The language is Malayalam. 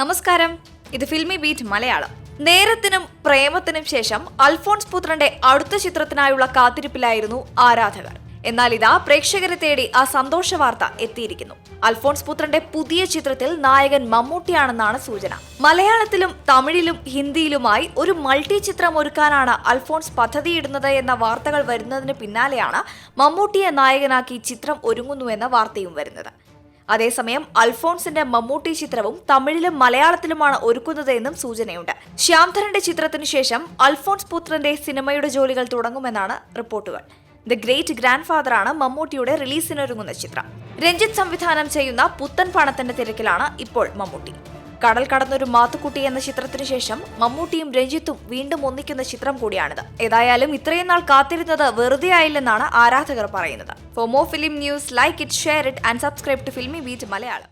നമസ്കാരം. ഇത് ഫിൽമി ബീറ്റ് മലയാളം. നേരത്തിനും പ്രേമത്തിനും ശേഷം അൽഫോൺസ് പുത്രന്റെ അടുത്ത ചിത്രത്തിനായുള്ള കാത്തിരിപ്പിലായിരുന്നു ആരാധകർ. എന്നാൽ ഇതാ പ്രേക്ഷകരെ തേടി ആ സന്തോഷ വാർത്ത എത്തിയിരിക്കുന്നു. അൽഫോൺസ് പുത്രന്റെ പുതിയ ചിത്രത്തിൽ നായകൻ മമ്മൂട്ടിയാണെന്നാണ് സൂചന. മലയാളത്തിലും തമിഴിലും ഹിന്ദിയിലുമായി ഒരു മൾട്ടി ചിത്രം ഒരുക്കാനാണ് അൽഫോൺസ് പദ്ധതിയിടുന്നത് എന്ന വാർത്തകൾ വരുന്നതിന് പിന്നാലെയാണ് മമ്മൂട്ടിയെ നായകനാക്കി ചിത്രം ഒരുങ്ങുന്നുവെന്ന വാർത്തയും വരുന്നത്. അതേസമയം അൽഫോൺസിന്റെ മമ്മൂട്ടി ചിത്രവും തമിഴിലും മലയാളത്തിലുമാണ് ഒരുക്കുന്നത് എന്നും സൂചനയുണ്ട്. ശ്യാംധരന്റെ ചിത്രത്തിനു ശേഷം അൽഫോൺസ് പുത്രന്റെ സിനിമയുടെ ജോലികൾ തുടങ്ങുമെന്നാണ് റിപ്പോർട്ടുകൾ. ദ ഗ്രേറ്റ് ഗ്രാൻഡ് ഫാദറാണ് മമ്മൂട്ടിയുടെ റിലീസിനൊരുങ്ങുന്ന ചിത്രം. രഞ്ജിത്ത് സംവിധാനം ചെയ്യുന്ന പുത്തൻ പണത്തിന്റെ തിരക്കിലാണ് ഇപ്പോൾ മമ്മൂട്ടി. കടൽ കടന്നൊരു മാത്തുക്കുട്ടി എന്ന ചിത്രത്തിന് ശേഷം മമ്മൂട്ടിയും രഞ്ജിത്തും വീണ്ടും ഒന്നിക്കുന്ന ചിത്രം കൂടിയാണിത്. ഏതായാലും ഇത്രയും നാൾ കാത്തിരുന്നത് വെറുതെ ആയില്ലെന്നാണ് ആരാധകർ പറയുന്നത്. For more film news like it share it and subscribe to Filmibeat Malayalam